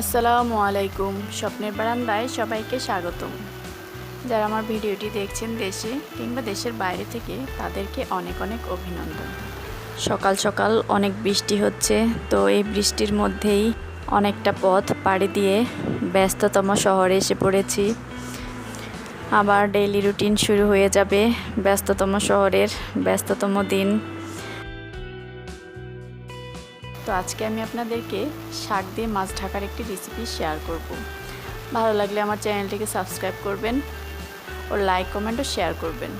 আসসালামু আলাইকুম। স্বপ্নের বারান্দায় সবাইকে স্বাগতম। যারা আমার ভিডিওটি দেখছেন দেশে কিংবা দেশের বাইরে থেকে, তাদেরকে অনেক অনেক অভিনন্দন। সকাল সকাল অনেক বৃষ্টি হচ্ছে, তো এই বৃষ্টির মধ্যেই অনেকটা পথ পাড়ি দিয়ে ব্যস্ততম শহরে এসে পড়েছি। আবার ডেইলি রুটিন শুরু হয়ে যাবে। ব্যস্ততম শহরের ব্যস্ততম দিন তো আজকে আমি আপনাদেরকে শাক দিয়ে মাছ ঢাকার একটি রেসিপি শেয়ার করব। ভালো লাগলে আমার চ্যানেলটিকে সাবস্ক্রাইব করবেন ও লাইক কমেন্ট ও শেয়ার করবেন।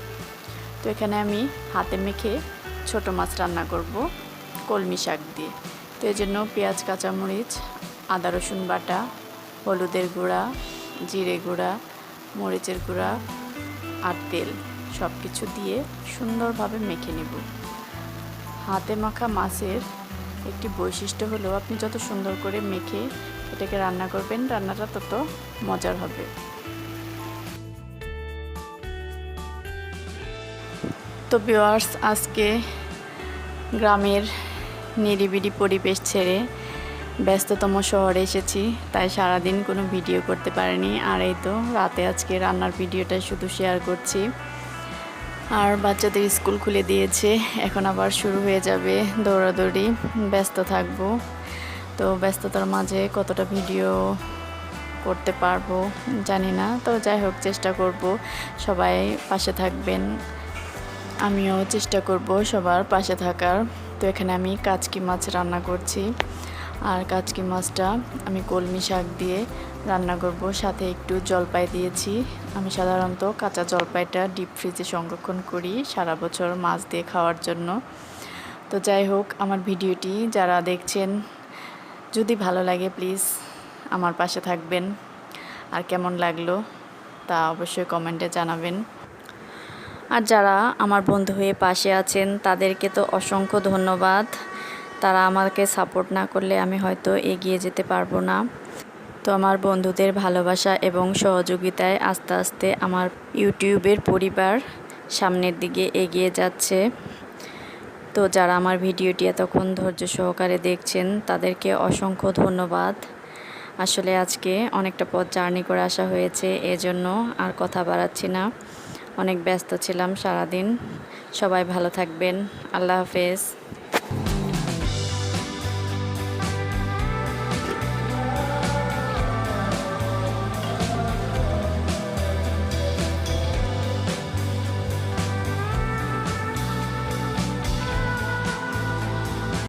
তো এখানে আমি হাতে মেখে ছোট মাছ রান্না করব কলমি শাক দিয়ে। তো এই জন্য পেঁয়াজ, কাঁচামরিচ, আদা, রসুন বাটা, হলুদের গুঁড়া, জিরে গুঁড়া, মরিচের গুঁড়া আর তেল সব কিছু দিয়ে সুন্দরভাবে মেখে নেব। হাতে মাখা মাছের একটি বৈশিষ্ট্য হলো আপনি যত সুন্দর করে মেখে এটাকে রান্না করবেন, রান্নাটা তত মজার হবে। তো ভিওয়ার্স আজকে গ্রামের নিরিবিলি পরিবেশ ছেড়ে ব্যস্ততম শহরে এসেছি, তাই সারাদিন কোনো ভিডিও করতে পারিনি। আর এই তো রাতে আজকে রান্নার ভিডিওটা শুধু শেয়ার করছি। আর বাচ্চাদের স্কুল খুলে দিয়েছে। এখন আবার শুরু হয়ে যাবে দৌড়াদৌড়ি। ব্যস্ত থাকব। তো ব্যস্ততার মাঝে কতটা ভিডিও করতে পারব জানি না। তো যাই হোক, চেষ্টা করব সবাই পাশে থাকবেন। আমিও চেষ্টা করব সবার পাশে থাকার। তো এখানে আমি কাচকি মাছ রান্না করছি। আর কাচকি মাছটা আমি কলমি শাক দিয়ে রান্না করব। সাথে একটু জলপাই দিয়েছি। আমি সাধারণত কাঁচা জলপাইটা ডিপ ফ্রিজে সংরক্ষণ করি সারা বছর মাছ দিয়ে খাওয়ার জন্য। তো যাই হোক, আমার ভিডিওটি যারা দেখছেন, যদি ভালো লাগে প্লিজ আমার পাশে থাকবেন। আর কেমন লাগল তা অবশ্যই কমেন্টে জানাবেন। আর যারা আমার বন্ধু হয়ে পাশে আছেন, তাদেরকে তো অসংখ্য ধন্যবাদ। তারা আমাকে সাপোর্ট না করলে আমি হয়তো এগিয়ে যেতে পারব না। তো আমার বন্ধুদের ভালোবাসা এবং সহযোগিতায় আস্তে আস্তে আমার ইউটিউবের পরিবার সামনের দিকে এগিয়ে যাচ্ছে। তো যারা আমার ভিডিওটি এতক্ষণ ধৈর্য সহকারে দেখছেন, তাদেরকে অসংখ্য ধন্যবাদ। আসলে আজকে অনেকটা পথ জার্নি করে আসা হয়েছে, এজন্য আর কথা বাড়াচ্ছি না। অনেক ব্যস্ত ছিলাম সারাদিন। সবাই ভালো থাকবেন। আল্লাহ হাফেজ।